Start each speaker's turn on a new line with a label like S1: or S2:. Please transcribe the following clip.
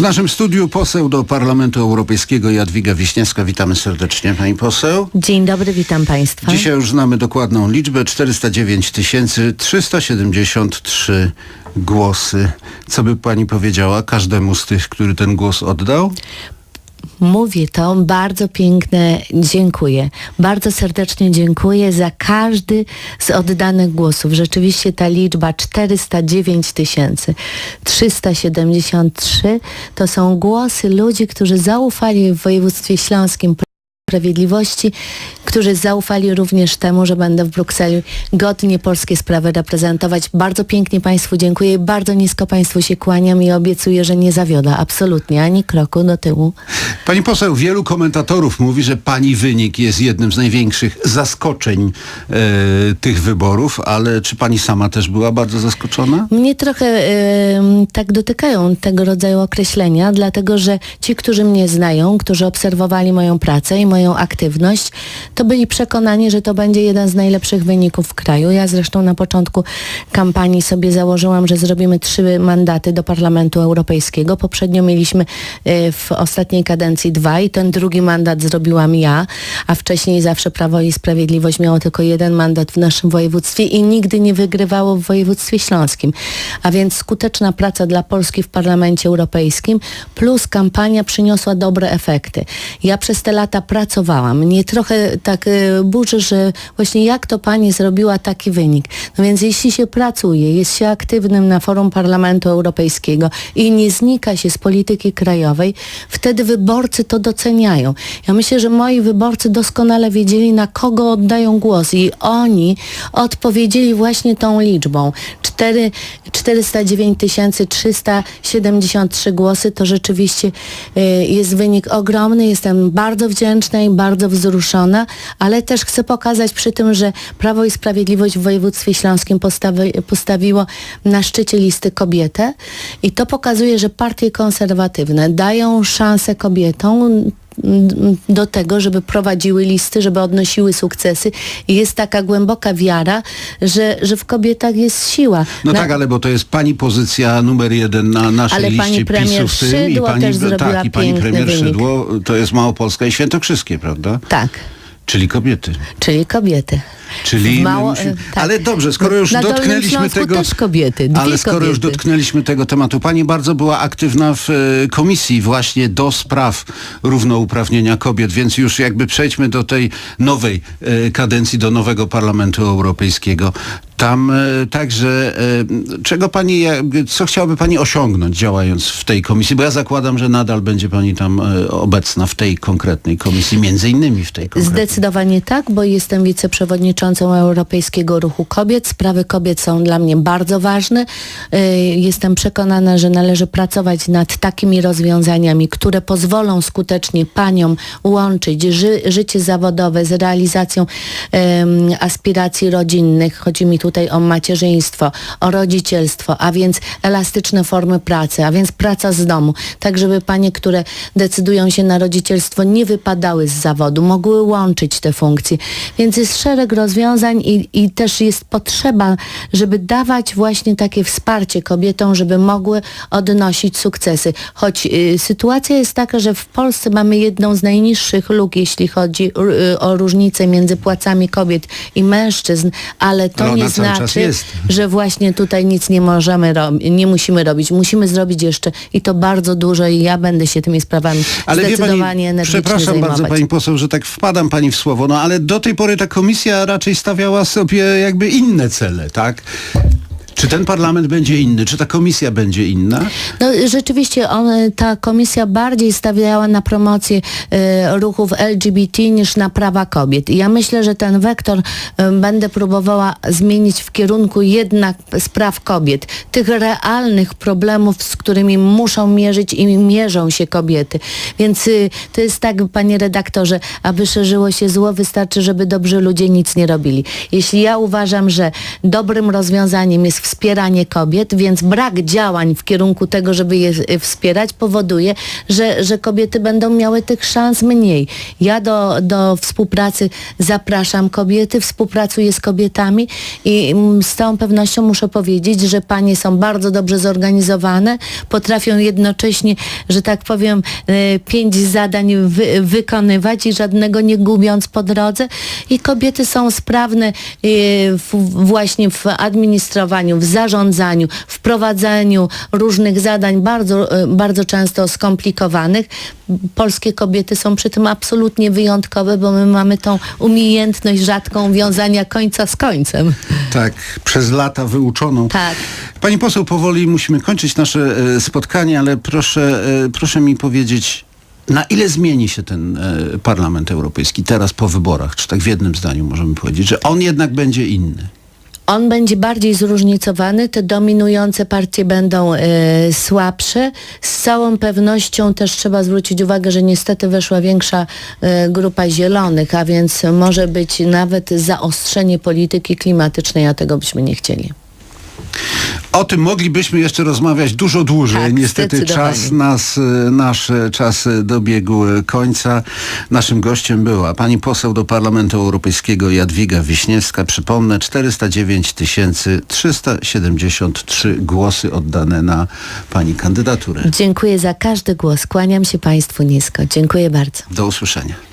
S1: W naszym studiu poseł do Parlamentu Europejskiego Jadwiga Wiśniewska. Witamy serdecznie, pani poseł.
S2: Dzień dobry, witam Państwa.
S1: Dzisiaj już znamy dokładną liczbę 409 373 głosy. Co by pani powiedziała każdemu z tych, który ten głos oddał?
S2: Mówię to, bardzo piękne dziękuję. Bardzo serdecznie dziękuję za każdy z oddanych głosów. Rzeczywiście ta liczba 409 373 to są głosy ludzi, którzy zaufali w województwie śląskim Sprawiedliwości, którzy zaufali również temu, że będę w Brukseli godnie polskie sprawy reprezentować. Bardzo pięknie Państwu dziękuję bardzo nisko Państwu się kłaniam i obiecuję, że nie zawioda absolutnie ani kroku do tyłu.
S1: Pani poseł, wielu komentatorów mówi, że pani wynik jest jednym z największych zaskoczeń e, tych wyborów, ale czy pani sama też była bardzo zaskoczona?
S2: Mnie trochę em, tak dotykają tego rodzaju określenia, dlatego że ci, którzy mnie znają, którzy obserwowali moją pracę i moją aktywność, to byli przekonani, że to będzie jeden z najlepszych wyników w kraju. Ja zresztą na początku kampanii sobie założyłam, że zrobimy trzy mandaty do Parlamentu Europejskiego. Poprzednio mieliśmy e, w ostatniej kadencji dwa i ten drugi mandat zrobiłam ja, a wcześniej zawsze Prawo i Sprawiedliwość miało tylko jeden mandat w naszym województwie i nigdy nie wygrywało w województwie śląskim. A więc skuteczna praca dla Polski w Parlamencie Europejskim plus kampania przyniosła dobre efekty. Ja przez te lata pracowałam. Mnie trochę tak e, burzy, że właśnie jak to pani zrobiła taki wynik. No więc jeśli się pracuje, jest się aktywnym na forum Parlamentu Europejskiego i nie znika się z polityki krajowej, wtedy wyborcy to doceniają. Ja myślę, że moi wyborcy doskonale wiedzieli, na kogo oddają głos i oni odpowiedzieli właśnie tą liczbą. 4, 409 373 głosy to rzeczywiście e, jest wynik ogromny. Jestem bardzo wdzięczna i bardzo wzruszona, ale też chcę pokazać przy tym, że Prawo i Sprawiedliwość w województwie śląskim postawi, postawiło na szczycie listy kobietę i to pokazuje, że partie konserwatywne dają szansę kobietom do tego, żeby prowadziły listy, żeby odnosiły sukcesy i jest taka głęboka wiara, że, że w kobietach jest siła.
S1: No
S2: Na-
S1: tak, ale bo to jest pani pozycja numer jeden na naszej
S2: Ale
S1: liście
S2: pani premier
S1: PiSu w tym i pani,
S2: też zrobiła
S1: tak, i pani premier
S2: wynik.
S1: Szydło to jest Małopolska i Świętokrzyskie, prawda?
S2: Tak,
S1: Czyli kobiety.
S2: czyli kobiety.
S1: Czyli
S2: mało-
S1: musimy-
S2: e, tak.
S1: Ale dobrze, skoro już
S2: Na
S1: dotknęliśmy tego.
S2: też kobiety, dwie
S1: ale skoro już
S2: kobiety.
S1: dotknęliśmy tego tematu, pani bardzo była aktywna w e, komisji właśnie do spraw równouprawnienia kobiet, więc już jakby przejdźmy do tej nowej e, kadencji, do nowego Parlamentu Europejskiego. Tam także, czego pani, co chciałaby pani osiągnąć działając w tej komisji? Bo ja zakładam, że nadal będzie pani tam obecna w tej konkretnej komisji, między innymi w tej konkretnej.
S2: Zdecydowanie tak, bo jestem wiceprzewodniczącą Europejskiego Ruchu Kobiet. Sprawy kobiet są dla mnie bardzo ważne. Y, Jestem przekonana, że należy pracować nad takimi rozwiązaniami, które pozwolą skutecznie paniom łączyć ży życie zawodowe z realizacją em, aspiracji rodzinnych. Chodzi mi tutaj o macierzyństwo, o rodzicielstwo, a więc elastyczne formy pracy, a więc praca z domu. Tak, żeby panie, które decydują się na rodzicielstwo, nie wypadały z zawodu, mogły łączyć te funkcje. Więc jest szereg rozwiązań i, i też jest potrzeba, żeby dawać właśnie takie wsparcie kobietom, żeby mogły odnosić sukcesy. Choć y, sytuacja jest taka, że w Polsce mamy jedną z najniższych luk, jeśli chodzi y, o różnicę między płacami kobiet i mężczyzn, ale to nie znaczy,
S1: jest.
S2: że właśnie tutaj nic nie możemy robić, nie musimy robić. Musimy zrobić jeszcze i to bardzo dużo i ja będę się tymi sprawami
S1: Ale
S2: zdecydowanie
S1: pani,
S2: energicznie
S1: przepraszam
S2: zajmować.
S1: bardzo pani poseł, że tak wpadam pani w słowo, no ale do tej pory ta komisja raczej stawiała sobie jakby inne cele, tak? Czy ten parlament będzie inny? Czy ta komisja będzie inna?
S2: No, rzeczywiście on, ta komisja bardziej stawiała na promocję e, ruchów LGBT niż na prawa kobiet. I ja myślę, że ten wektor e, będę próbowała zmienić w kierunku jednak spraw kobiet. Tych realnych problemów, z którymi muszą mierzyć i mierzą się kobiety. Więc y, to jest tak, panie redaktorze, aby szerzyło się zło, wystarczy, żeby dobrzy ludzie nic nie robili. Jeśli ja uważam, że dobrym rozwiązaniem jest wspieranie kobiet, więc brak działań w kierunku tego, żeby je wspierać, powoduje, że, że kobiety będą miały tych szans mniej. Ja do, do współpracy zapraszam kobiety, współpracuję z kobietami i mm, z całą pewnością muszę powiedzieć, że panie są bardzo dobrze zorganizowane, potrafią jednocześnie, że tak powiem, e, pięć zadań wy, wykonywać i żadnego nie gubiąc po drodze. I kobiety są sprawne e, właśnie w administrowaniu, w zarządzaniu, w prowadzeniu różnych zadań bardzo, e, bardzo często skomplikowanych. Polskie kobiety są przy tym absolutnie wyjątkowe, bo my mamy tą umiejętność rzadką wiązania końca z końcem.
S1: Tak, przez lata wyuczoną.
S2: Tak.
S1: Pani poseł, powoli musimy kończyć nasze e, spotkanie, ale proszę, e, proszę mi powiedzieć, na ile zmieni się ten Parlament Europejski teraz po wyborach? Czy tak w jednym zdaniu możemy powiedzieć, że on jednak będzie inny?
S2: On będzie bardziej zróżnicowany, te dominujące partie będą e, słabsze. Z całą pewnością też trzeba zwrócić uwagę, że niestety weszła większa e, grupa zielonych, a więc może być nawet zaostrzenie polityki klimatycznej, a tego byśmy nie chcieli.
S1: O tym moglibyśmy jeszcze rozmawiać dużo dłużej.
S2: Tak,
S1: Niestety czas nas, e, nasz czas dobiegł e, końca. Naszym gościem była pani poseł do Parlamentu Europejskiego Jadwiga Wiśniewska. Przypomnę, 409 373 głosy oddane na pani kandydaturę.
S2: Dziękuję za każdy głos. Kłaniam się Państwu nisko. Dziękuję bardzo.
S1: Do usłyszenia.